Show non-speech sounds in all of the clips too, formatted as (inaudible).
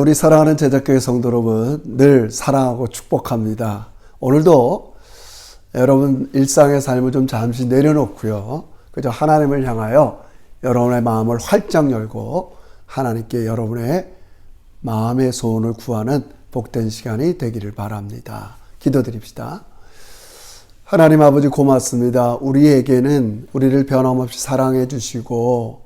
우리 사랑하는 제작교회 성도 여러분, 늘 사랑하고 축복합니다. 오늘도 여러분 일상의 삶을 좀 잠시 내려놓고요. 그저 하나님을 향하여 여러분의 마음을 활짝 열고 하나님께 여러분의 마음의 소원을 구하는 복된 시간이 되기를 바랍니다. 기도드립시다. 하나님 아버지 고맙습니다. 우리에게는 우리를 변함없이 사랑해 주시고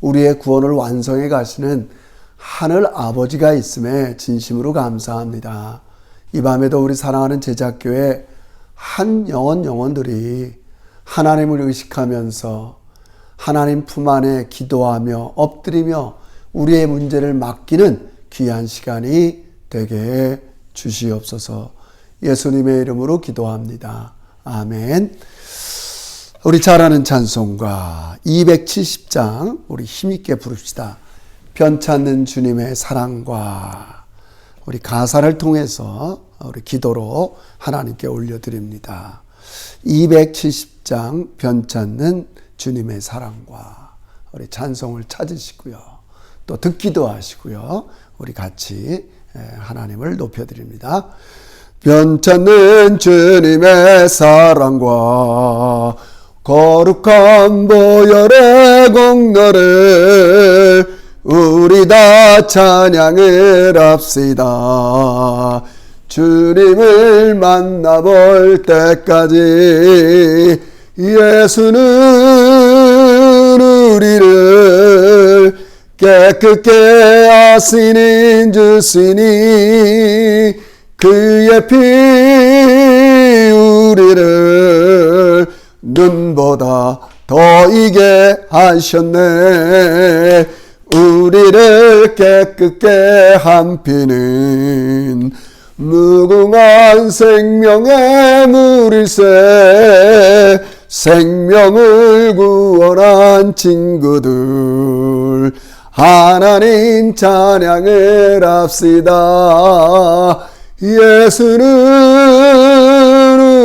우리의 구원을 완성해 가시는 하늘 아버지가 있음에 진심으로 감사합니다. 이 밤에도 우리 사랑하는 제작교회 한 영혼 영혼들이 하나님을 의식하면서 하나님 품 안에 기도하며 엎드리며 우리의 문제를 맡기는 귀한 시간이 되게 주시옵소서 예수님의 이름으로 기도합니다. 아멘. 우리 잘 아는 찬송가 270장 우리 힘있게 부릅시다. 변찮는 주님의 사랑과 우리 가사를 통해서 우리 기도로 하나님께 올려드립니다. 270장 변찮는 주님의 사랑과 우리 찬송을 찾으시고요. 또 듣기도 하시고요. 우리 같이 하나님을 높여드립니다. 변찮는 주님의 사랑과 거룩한 보혈의 공로를 우리 다 찬양을 합시다. 주님을 만나볼 때까지 예수는 우리를 깨끗게 하시는 주시니 그의 피 우리를 눈보다 더 이게 하셨네. 우리를 깨끗게 한 피는 무궁한 생명의 물일세. 생명을 구원한 친구들 하나님 찬양을 합시다. 예수는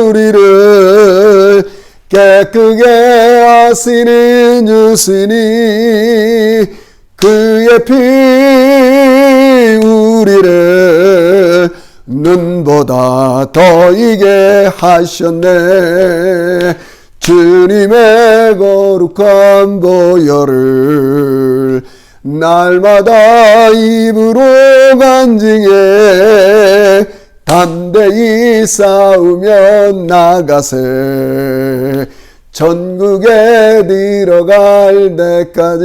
우리를 깨끗게 하시는 주시니 그의 피 우리를 눈보다 더 이게 하셨네. 주님의 거룩한 보혈을 날마다 입으로 간증해 담대히 싸우며 나가세 전국에 들어갈 때까지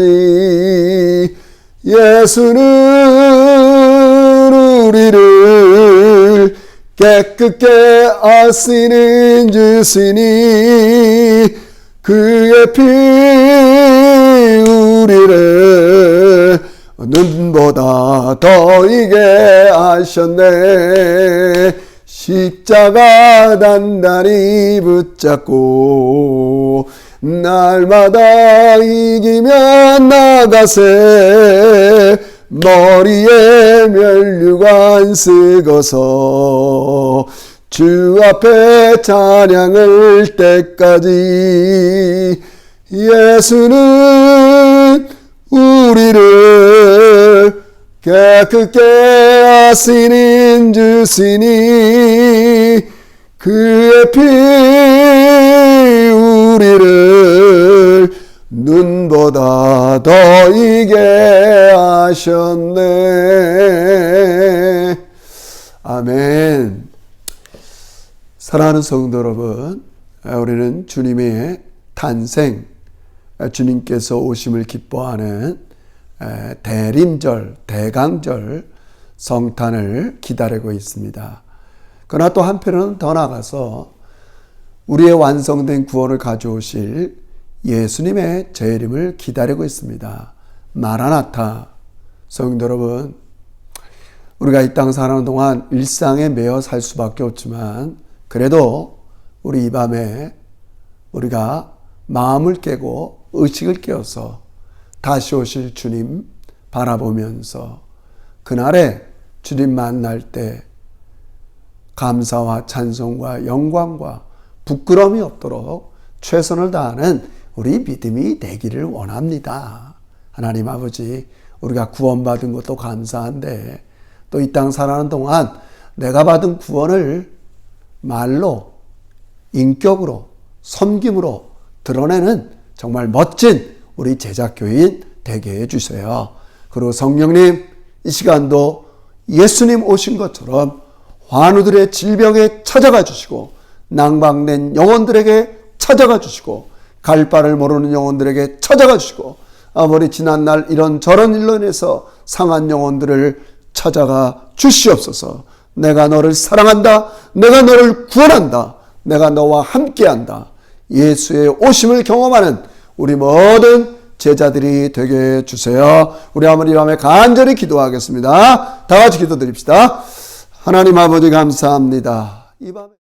예수는 우리를 깨끗게 하시는 주시니 그의 피 우리를 눈보다 더 이게 하셨네 십자가 단단히 붙잡고 날마다 이기며 나가세 머리에 멸류관 쓰고서 주 앞에 찬양을 때까지 예수는 우리를 깨끗게 하시는 주시니 그의 피 우리를 눈보다 더 이게 하셨네. 아멘. 사랑하는 성도 여러분, 우리는 주님의 탄생, 주님께서 오심을 기뻐하는 대림절, 대강절 성탄을 기다리고 있습니다. 그러나 또 한편으로는 더 나아가서 우리의 완성된 구원을 가져오실 예수님의 재림을 기다리고 있습니다. 마라나타. 성도 여러분, 우리가 이 땅 사는 동안 일상에 매여 살 수밖에 없지만 그래도 우리 이 밤에 우리가 마음을 깨고 의식을 깨어서 다시 오실 주님 바라보면서 그날에 주님 만날 때 감사와 찬송과 영광과 부끄러움이 없도록 최선을 다하는 우리 믿음이 되기를 원합니다. 하나님 아버지 우리가 구원받은 것도 감사한데 또 이 땅 살아가는 동안 내가 받은 구원을 말로, 인격으로, 섬김으로 드러내는 정말 멋진 우리 제자교인 되게 해주세요. 그리고 성령님, 이 시간도 예수님 오신 것처럼 환우들의 질병에 찾아가 주시고 낭방된 영혼들에게 찾아가 주시고 갈 바를 모르는 영혼들에게 찾아가 주시고 아무리 지난날 이런 저런 일로 인해서 상한 영혼들을 찾아가 주시옵소서. 내가 너를 사랑한다. 내가 너를 구원한다. 내가 너와 함께한다. 예수의 오심을 경험하는 우리 모든 제자들이 되게 해 주세요. 우리 이 밤에 간절히 기도하겠습니다. 다 같이 기도드립시다. 하나님 아버지 감사합니다. 이 밤에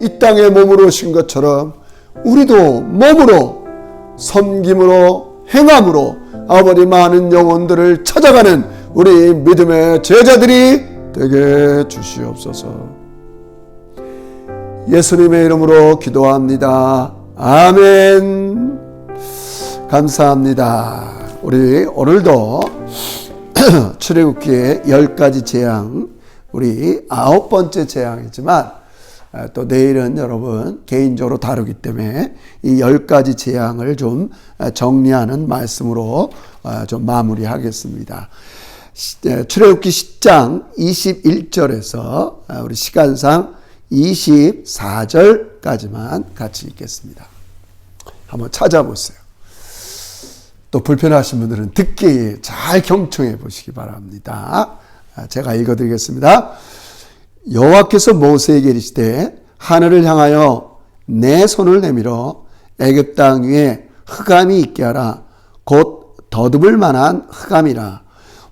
이 땅에 몸으로 오신 것처럼 우리도 몸으로 섬김으로 행함으로 아버지 많은 영혼들을 찾아가는 우리 믿음의 제자들이 되게 주시옵소서. 예수님의 이름으로 기도합니다. 아멘. 감사합니다. 우리 오늘도 (clears throat) 출애굽기의 열 가지 재앙, 우리 아홉 번째 재앙이지만 아, 또 내일은 여러분 개인적으로 다루기 때문에 이 열 가지 재앙을 좀 아, 정리하는 말씀으로 아, 좀 마무리하겠습니다. 출애굽기 10장 21절에서 우리 시간상 24절까지만 같이 읽겠습니다. 한번 찾아보세요. 또 불편하신 분들은 듣기 잘 경청해 보시기 바랍니다. 제가 읽어드리겠습니다. 여호와께서 모세에게 이르시되 하늘을 향하여 내 손을 내밀어 애굽 땅 위에 흑암이 있게 하라 곧 더듬을 만한 흑암이라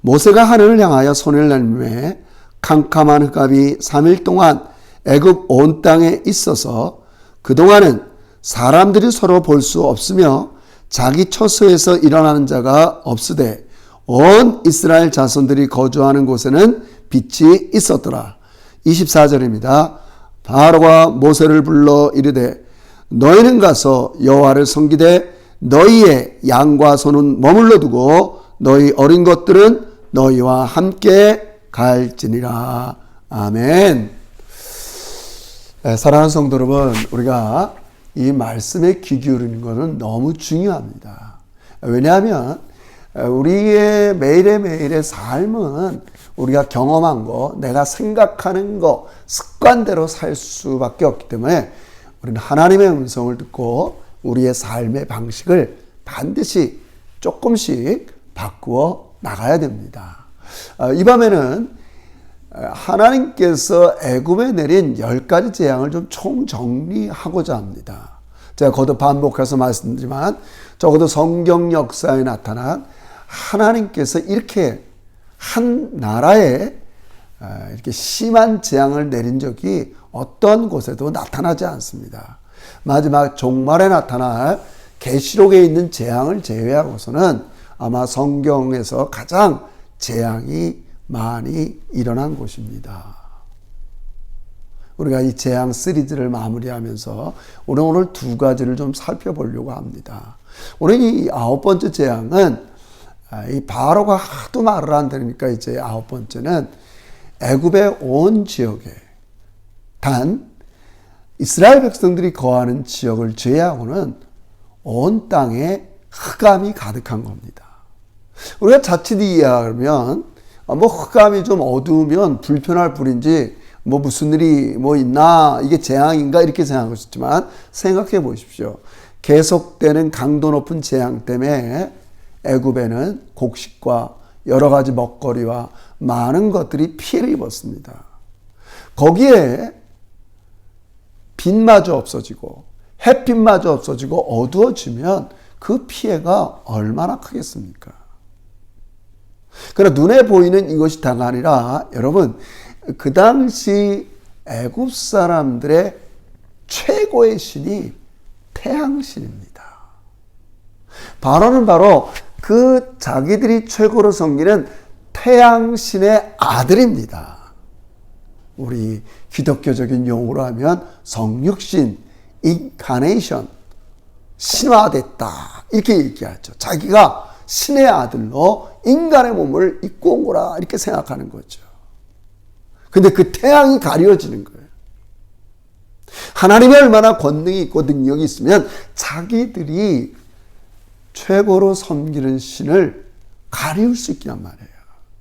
모세가 하늘을 향하여 손을 내밀매 캄캄한 흑암이 3일 동안 애굽 온 땅에 있어서 그동안은 사람들이 서로 볼 수 없으며 자기 처소에서 일어나는 자가 없으되 온 이스라엘 자손들이 거주하는 곳에는 빛이 있었더라. 24절입니다. 바로가 모세를 불러 이르되 너희는 가서 여호와를 섬기되 너희의 양과 소는 머물러 두고 너희 어린 것들은 너희와 함께 갈지니라. 아멘. 네, 사랑하는 성도 여러분, 우리가 이 말씀에 귀 기울이는 것은 너무 중요합니다. 왜냐하면 우리의 매일의 매일의 삶은 우리가 경험한 거, 내가 생각하는 거, 습관대로 살 수밖에 없기 때문에 우리는 하나님의 음성을 듣고 우리의 삶의 방식을 반드시 조금씩 바꾸어 나가야 됩니다. 어, 이 밤에는 하나님께서 애굽에 내린 열 가지 재앙을 좀 총정리하고자 합니다. 제가 거듭 반복해서 말씀드리지만 적어도 성경 역사에 나타난 하나님께서 이렇게 한 나라에 아, 이렇게 심한 재앙을 내린 적이 어떤 곳에도 나타나지 않습니다. 마지막 종말에 나타날 계시록에 있는 재앙을 제외하고서는 아마 성경에서 가장 재앙이 많이 일어난 곳입니다. 우리가 이 재앙 시리즈를 마무리하면서 오늘 오늘 두 가지를 좀 살펴보려고 합니다. 오늘 이 아홉 번째 재앙은 아, 이 바로가 하도 말을 한다니까 이제 아홉 번째는 애굽의 온 지역에 단 이스라엘 백성들이 거하는 지역을 제외하고는 온 땅에 흑암이 가득한 겁니다. 우리가 자칫 이해하면 뭐 흑암이 좀 어두우면 불편할 뿐인지 뭐 무슨 일이 뭐 있나 이게 재앙인가 이렇게 생각하고 싶지만 생각해 보십시오. 계속되는 강도 높은 재앙 때문에 애굽에는 곡식과 여러 가지 먹거리와 많은 것들이 피해를 입었습니다. 거기에 빛마저 없어지고 햇빛마저 없어지고 어두워지면 그 피해가 얼마나 크겠습니까? 그러나 눈에 보이는 이것이 다가 아니라 여러분 그 당시 애굽 사람들의 최고의 신이 태양신입니다. 바로는 바로 그 자기들이 최고로 섬기는 태양신의 아들입니다. 우리 기독교적인 용어로 하면 성육신, 인카네이션, 신화됐다. 이렇게 얘기하죠. 자기가 신의 아들로 인간의 몸을 입고 온 거라 이렇게 생각하는 거죠. 근데 그 태양이 가려지는 거예요. 하나님이 얼마나 권능이 있고 능력이 있으면 자기들이 최고로 섬기는 신을 가리울 수 있단 말이에요.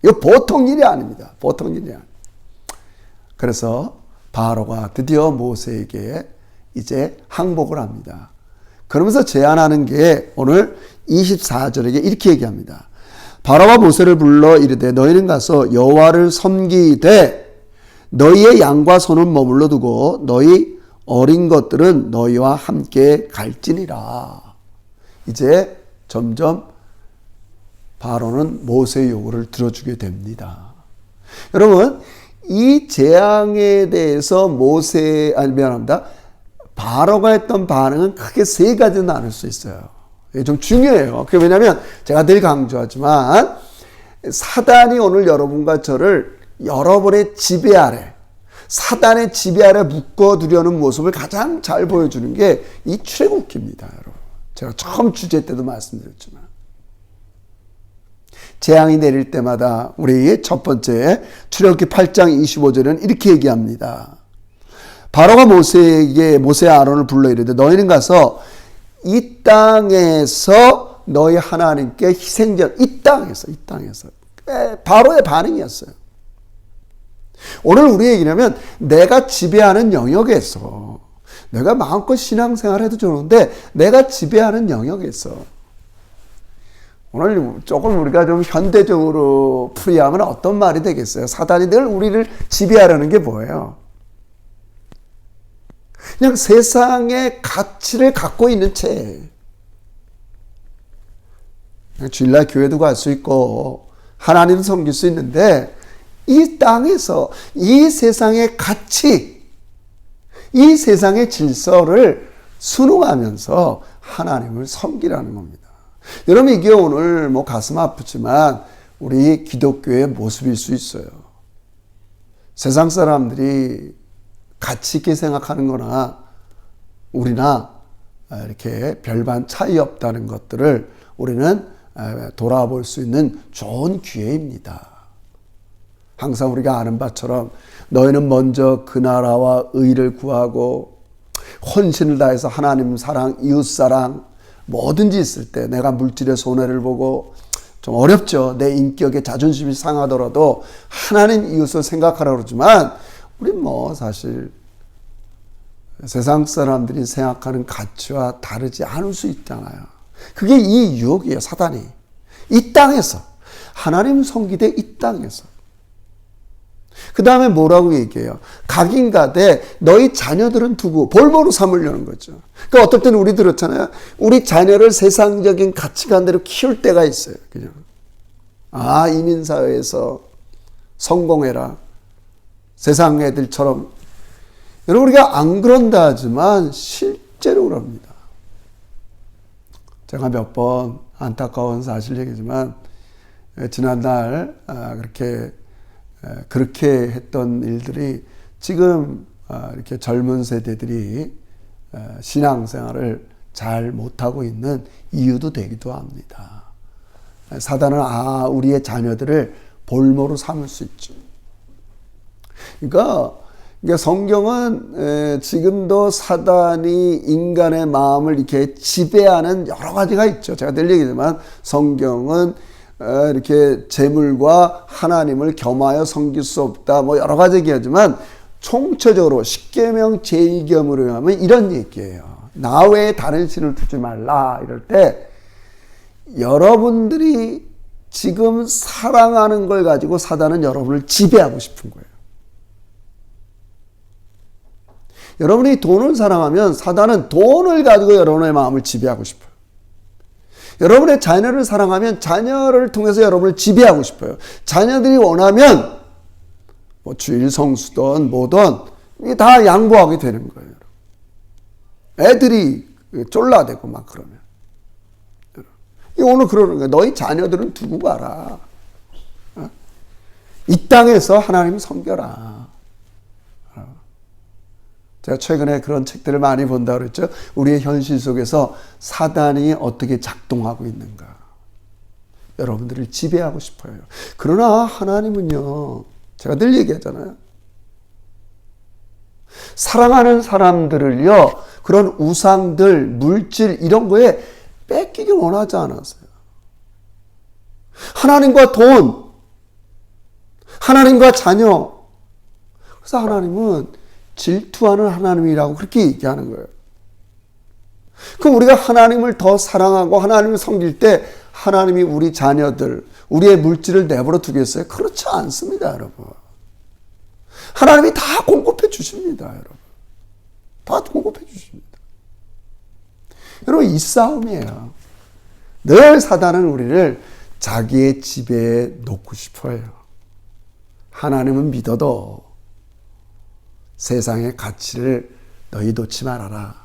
이거 보통 일이 아닙니다. 보통 일이 아닙니다. 그래서 바로가 드디어 모세에게 이제 항복을 합니다. 그러면서 제안하는 게 오늘 24절에 이렇게 얘기합니다. 바로가 모세를 불러 이르되 너희는 가서 여호와를 섬기되 너희의 양과 소는 머물러 두고 너희 어린 것들은 너희와 함께 갈지니라. 이제 점점 바로는 모세의 요구를 들어주게 됩니다. 여러분, 이 재앙에 대해서 모세, 아니, 미안합니다. 바로가 했던 반응은 크게 세 가지 나눌 수 있어요. 이게 좀 중요해요. 그게 왜냐면 제가 늘 강조하지만 사단이 오늘 여러분과 저를 여러분의 지배 아래, 사단의 지배 아래 묶어두려는 모습을 가장 잘 보여주는 게 이 출애굽기입니다, 여러분. 제가 처음 주제 때도 말씀드렸지만. 재앙이 내릴 때마다 우리 첫 번째 출애굽기 8장 25절은 이렇게 얘기합니다. 바로가 모세에게 모세 아론을 불러 이르되 너희는 가서 이 땅에서 너희 하나님께 희생전 이 땅에서 이 땅에서 바로의 반응이었어요. 오늘 우리 얘기냐면 내가 지배하는 영역에서 내가 마음껏 신앙생활 해도 좋은데 내가 지배하는 영역에서 오늘 조금 우리가 좀 현대적으로 풀이하면 어떤 말이 되겠어요? 사단이 늘 우리를 지배하려는 게 뭐예요? 그냥 세상의 가치를 갖고 있는 채. 주일날 교회도 갈 수 있고, 하나님 섬길 수 있는데, 이 땅에서 이 세상의 가치, 이 세상의 질서를 순응하면서 하나님을 섬기라는 겁니다. 여러분, 이게 오늘 뭐 가슴 아프지만 우리 기독교의 모습일 수 있어요. 세상 사람들이 가치 있게 생각하는 거나 우리나 이렇게 별반 차이 없다는 것들을 우리는 돌아볼 수 있는 좋은 기회입니다. 항상 우리가 아는 바처럼 너희는 먼저 그 나라와 의를 구하고 헌신을 다해서 하나님 사랑, 이웃 사랑 뭐든지 있을 때 내가 물질의 손해를 보고 좀 어렵죠. 내 인격에 자존심이 상하더라도 하나님 이웃을 생각하라 그러지만 우리 뭐 사실 세상 사람들이 생각하는 가치와 다르지 않을 수 있잖아요. 그게 이 유혹이에요, 사단이. 이 땅에서. 하나님 성기대 이 땅에서. 그 다음에 뭐라고 얘기해요? 각인가되 너희 자녀들은 두고 볼모로 삼으려는 거죠. 그러니까 어떨 때는 우리 들었잖아요. 우리 자녀를 세상적인 가치관대로 키울 때가 있어요. 그냥. 아, 이민사회에서 성공해라. 세상 애들처럼. 여러분, 우리가 안 그런다 하지만 실제로 그럽니다. 제가 몇 번 안타까운 사실 얘기지만, 지난날, 아, 그렇게 그렇게 했던 일들이 지금 아, 이렇게 젊은 세대들이 신앙생활을 잘 못하고 있는 이유도 되기도 합니다. 사단은 아 우리의 자녀들을 볼모로 삼을 수 있죠. 그러니까, 그러니까 성경은 지금도 사단이 인간의 마음을 이렇게 지배하는 여러 가지가 있죠. 제가 늘 얘기지만 성경은 이렇게 재물과 하나님을 겸하여 섬길 수 없다. 뭐 여러 가지 얘기하지만 총체적으로 십계명 제1겸으로 하면 이런 얘기예요. 나 외에 다른 신을 두지 말라 이럴 때 여러분들이 지금 사랑하는 걸 가지고 사단은 여러분을 지배하고 싶은 거예요. 여러분이 돈을 사랑하면 사단은 돈을 가지고 여러분의 마음을 지배하고 싶어요. 여러분의 자녀를 사랑하면 자녀를 통해서 여러분을 지배하고 싶어요. 자녀들이 원하면 뭐 주일 성수든 뭐든 이게 다 양보하게 되는 거예요. 애들이 쫄라대고 막 그러면. 오늘 그러는 거예요. 너희 자녀들은 두고 가라. 어? 이 땅에서 하나님 섬겨라. 제가 최근에 그런 책들을 많이 본다 그랬죠. 우리의 현실 속에서 사단이 어떻게 작동하고 있는가. 여러분들을 지배하고 싶어요. 그러나 하나님은요, 제가 늘 얘기하잖아요. 사랑하는 사람들을요, 그런 우상들, 물질, 이런 거에 뺏기길 원하지 않았어요. 하나님과 돈, 하나님과 자녀. 그래서 하나님은 질투하는 하나님이라고 그렇게 얘기하는 거예요. 그럼 우리가 하나님을 더 사랑하고 하나님을 섬길 때 하나님이 우리 자녀들, 우리의 물질을 내버려 두겠어요? 그렇지 않습니다, 여러분. 하나님이 다 공급해 주십니다, 여러분. 다 공급해 주십니다. 여러분, 이 싸움이에요. 늘 사단은 우리를 자기의 지배에 놓고 싶어요. 하나님은 믿어도 세상의 가치를 너희 놓지 말아라.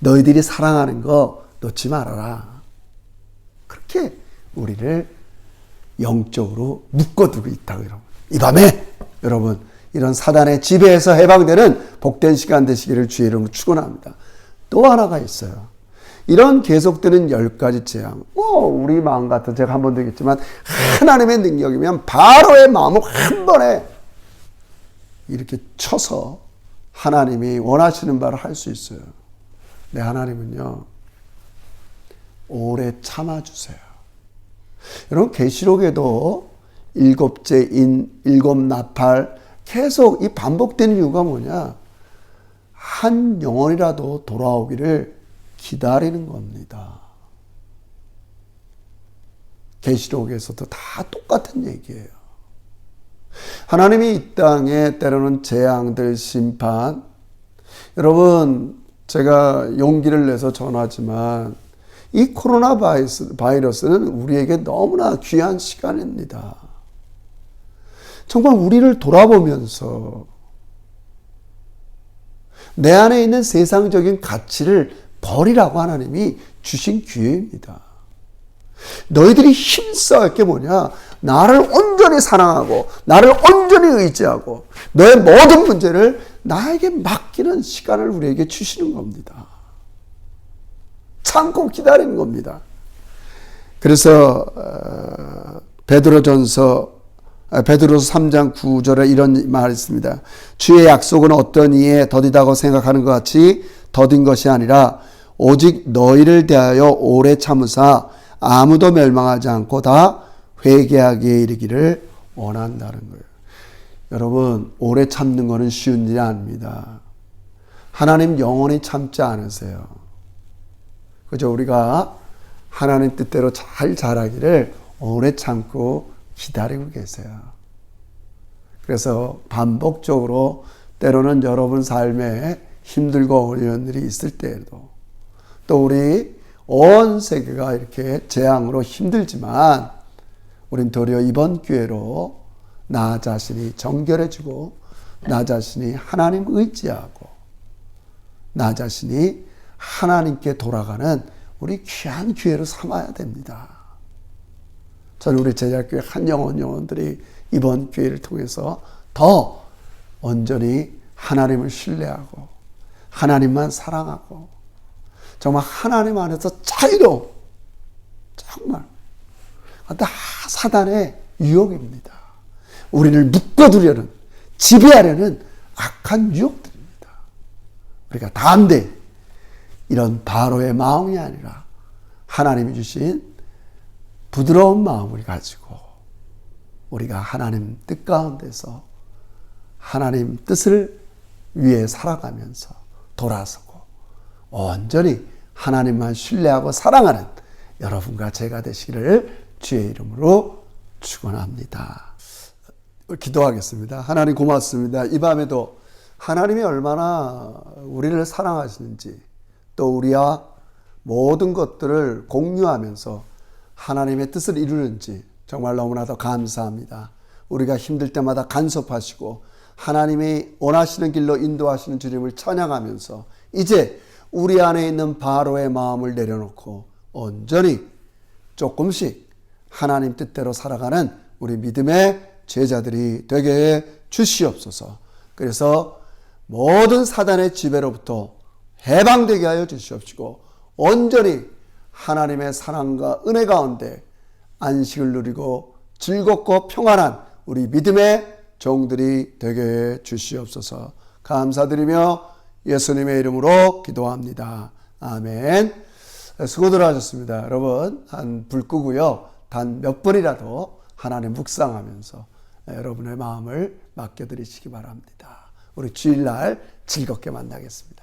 너희들이 사랑하는 거 놓지 말아라. 그렇게 우리를 영적으로 묶어두고 있다. 여러분. 이 밤에 여러분 이런 사단의 지배에서 해방되는 복된 시간 되시기를 주의 이름으로 축원합니다. 또 하나가 있어요. 이런 계속되는 열 가지 재앙. 뭐 우리 마음 같은 제가 한 번도 얘기했지만 하나님의 능력이면 바로의 마음을 한 번에 이렇게 쳐서 하나님이 원하시는 바를 할 수 있어요. 네, 하나님은요, 오래 참아 주세요. 여러분, 계시록에도 일곱째 인, 일곱 나팔, 계속 이 반복되는 이유가 뭐냐? 한 영혼이라도 돌아오기를 기다리는 겁니다. 계시록에서도 다 똑같은 얘기예요. 하나님이 이 땅에 때로는 재앙들 심판 여러분 제가 용기를 내서 전하지만 이 코로나 바이러스, 바이러스는 우리에게 너무나 귀한 시간입니다. 정말 우리를 돌아보면서 내 안에 있는 세상적인 가치를 버리라고 하나님이 주신 기회입니다. 너희들이 힘써 게 뭐냐? 나를 온전히 사랑하고 나를 온전히 의지하고 너의 모든 문제를 나에게 맡기는 시간을 우리에게 주시는 겁니다. 참고 기다리는 겁니다. 그래서 어, 베드로전서 아, 베드로서 3장 9절에 이런 말이 있습니다. 주의 약속은 어떤 이에 더디다고 생각하는 것 같이 더딘 것이 아니라 오직 너희를 대하여 오래 참으사 아무도 멸망하지 않고 다 회개하기에 이르기를 원한다는 거예요. 여러분 오래 참는 것은 쉬운 일이 아닙니다. 하나님 영원히 참지 않으세요. 그죠? 우리가 하나님 뜻대로 잘 자라기를 오래 참고 기다리고 계세요. 그래서 반복적으로 때로는 여러분 삶에 힘들고 어려운 일이 있을 때에도 또 우리 온 세계가 이렇게 재앙으로 힘들지만 우린 도리어 이번 기회로 나 자신이 정결해지고 나 자신이 하나님 의지하고 나 자신이 하나님께 돌아가는 우리 귀한 기회로 삼아야 됩니다. 저는 우리 제자교회 한영원 영혼들이 이번 기회를 통해서 더 온전히 하나님을 신뢰하고 하나님만 사랑하고 정말 하나님 안에서 자유로 정말 다 사단의 유혹입니다. 우리를 묶어두려는 지배하려는 악한 유혹들입니다. 우리가 담대 이런 바로의 마음이 아니라 하나님이 주신 부드러운 마음을 가지고 우리가 하나님 뜻 가운데서 하나님 뜻을 위해 살아가면서 돌아서고 온전히 하나님만 신뢰하고 사랑하는 여러분과 제가 되시기를 주의 이름으로 축원합니다. 기도하겠습니다. 하나님 고맙습니다. 이 밤에도 하나님이 얼마나 우리를 사랑하시는지 또 우리와 모든 것들을 공유하면서 하나님의 뜻을 이루는지 정말 너무나도 감사합니다. 우리가 힘들 때마다 간섭하시고 하나님이 원하시는 길로 인도하시는 주님을 찬양하면서 이제 우리 안에 있는 바로의 마음을 내려놓고 온전히 조금씩 하나님 뜻대로 살아가는 우리 믿음의 제자들이 되게 해 주시옵소서. 그래서 모든 사단의 지배로부터 해방되게 하여 주시옵시고 온전히 하나님의 사랑과 은혜 가운데 안식을 누리고 즐겁고 평안한 우리 믿음의 종들이 되게 해 주시옵소서. 감사드리며 예수님의 이름으로 기도합니다. 아멘. 수고들 하셨습니다. 여러분, 한 불 끄고요. 단 몇 번이라도 하나님 묵상하면서 네, 여러분의 마음을 맡겨드리시기 바랍니다. 우리 주일날 즐겁게 만나겠습니다.